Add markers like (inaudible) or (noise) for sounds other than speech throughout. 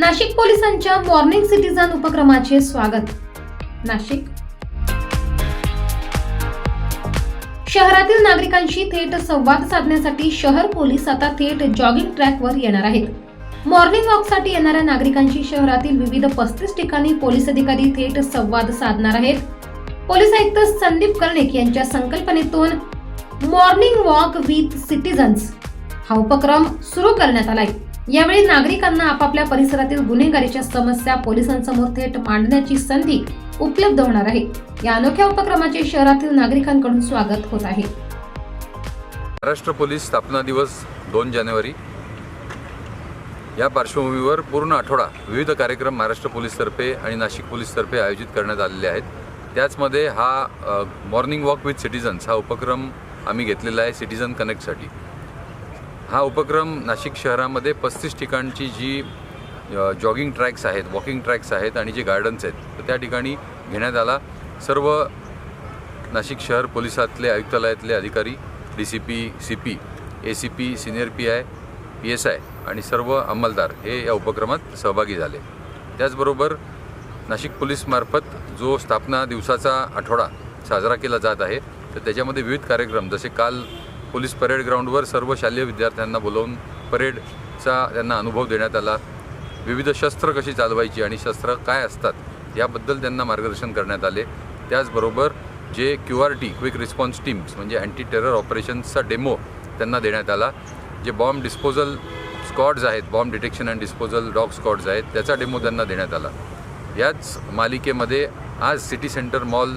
नाशिक पोलिसांच्या morning citizen उपक्रमाचे स्वागत. नाशिक. शहरातील नागरिकांशी थेट संवाद साधण्यासाठी शहर पोलीस आता थेट जॉगिंग ट्रॅकवर येणार आहेत. मॉर्निंग वॉकसाठी येणाऱ्या नागरिकांशी शहरातील विविध पस्तीस ठिकाणी पोलीस अधिकारी थेट संवाद साधणार आहेत. पोलीस आयुक्त संदीप कर्णिक यांच्या संकल्पनेतून मॉर्निंग वॉक विथ सिटीजन्स हा उपक्रम सुरू करण्यात आलाय. यावेळी नागरिकांना आपापल्या परिसरातील गुन्हेगारीच्या समस्या पोलिसांसमोर थेट मांडण्याची संधी उपलब्ध होणार आहे. या अनोख्या उपक्रमाचे शहरातील नागरिकांकडून स्वागत होत आहे. महाराष्ट्र पोलीस स्थापना दिवस दोन जानेवारी. या पार्श्वभूमीवर पूर्ण आठवडा विविध कार्यक्रम महाराष्ट्र पोलीसतर्फे आणि नाशिक पोलीसतर्फे आयोजित करण्यात आलेले आहेत. त्याचमध्ये हा मॉर्निंग वॉक विथ सिटीजन्स हा उपक्रम आम्ही घेतलेला आहे सिटीजन कनेक्टसाठी हा उपक्रम नाशिक शहरामध्ये पस्तीस ठिकाणची जी जॉगिंग ट्रॅक्स आहेत वॉकिंग ट्रॅक्स आहेत आणि जे गार्डन्स आहेत तर त्या ठिकाणी घेण्यात आला. सर्व नाशिक शहर पोलिसातले आयुक्तालयातले अधिकारी D C P C P A C P senior P I P S I आणि सर्व अंमलदार हे या उपक्रमात सहभागी झाले. त्याचबरोबर नाशिक पोलीसमार्फत जो स्थापना दिवसाचा आठवडा साजरा केला जात आहे तर त्याच्यामध्ये विविध कार्यक्रम जसे काल पोलीस परेड ग्राउंडवर सर्व शालेय विद्यार्थ्यांना बोलवून परेडचा त्यांना अनुभव देण्यात आला. विविध शस्त्र कशी चालवायची आणि शस्त्र काय असतात याबद्दल त्यांना मार्गदर्शन करण्यात आले. त्याचबरोबर जे Q R T quick response teams म्हणजे अँटी टेरर ऑपरेशन्सचा डेमो त्यांना देण्यात आला. जे बॉम्ब डिस्पोजल स्कॉड्स आहेत bomb detection and disposal dog squads आहेत त्याचा डेमो त्यांना देण्यात आला. याच मालिकेमध्ये आज सिटी सेंटर मॉल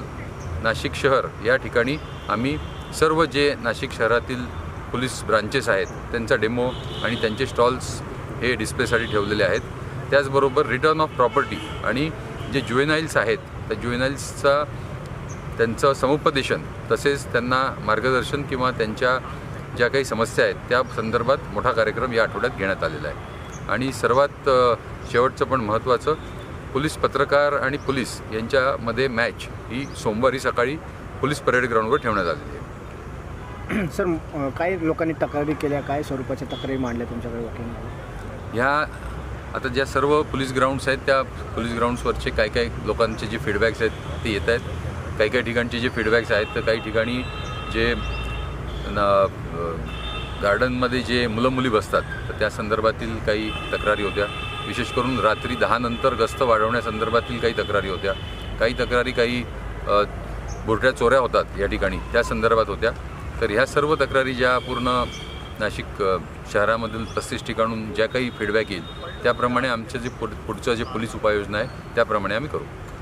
नाशिक शहर या ठिकाणी आम्ही सर्व जे नाशिक शहरातील पोलीस ब्रांचेस आहेत त्यांचा डेमो आणि त्यांचे स्टॉल्स हे डिस्प्लेसाठी ठेवलेले आहेत. त्याचबरोबर रिटर्न ऑफ प्रॉपर्टी आणि जे ज्युएनाईल्स आहेत त्या ज्युएनाईल्सचा त्यांचं समुपदेशन तसेच त्यांना मार्गदर्शन किंवा त्यांच्या ज्या काही समस्या आहेत त्या संदर्भात मोठा कार्यक्रम या आठवड्यात घेण्यात आलेला आहे. आणि सर्वात शेवटचं पण महत्त्वाचं पोलीस पत्रकार आणि पोलीस यांच्यामध्ये मॅच ही सोमवारी सकाळी पोलीस परेड ग्राउंडवर ठेवण्यात आलेली आहे. (clears throat) सर काय काही लोकांनी तक्रारी केल्या? काय स्वरूपाच्या तक्रारी मांडल्या तुमच्याकडे वकील ह्या आता ज्या सर्व पोलीस ग्राउंड्स आहेत त्या पोलीस ग्राउंड्सवरचे काही काही लोकांचे जे फीडबॅक्स आहेत ते येत आहेत. काही काही ठिकाणचे जे फीडबॅक्स आहेत तर काही ठिकाणी जे न गार्डनमध्ये जे मुलं मुली बसतात तर त्या संदर्भातील काही तक्रारी होत्या. विशेष करून रात्री दहानंतर गस्त वाढवण्यासंदर्भातील काही तक्रारी होत्या. काही तक्रारी काही बुरट्या चोऱ्या होतात या ठिकाणी त्या संदर्भात होत्या. तर ह्या सर्व तक्रारी ज्या पूर्ण नाशिक शहरामधील पस्तीस ठिकाणून ज्या काही फीडबॅक येईल त्याप्रमाणे आमचं जे पुढ पुढचं जे पोलीस उपाययोजना आहे त्याप्रमाणे आम्ही करू.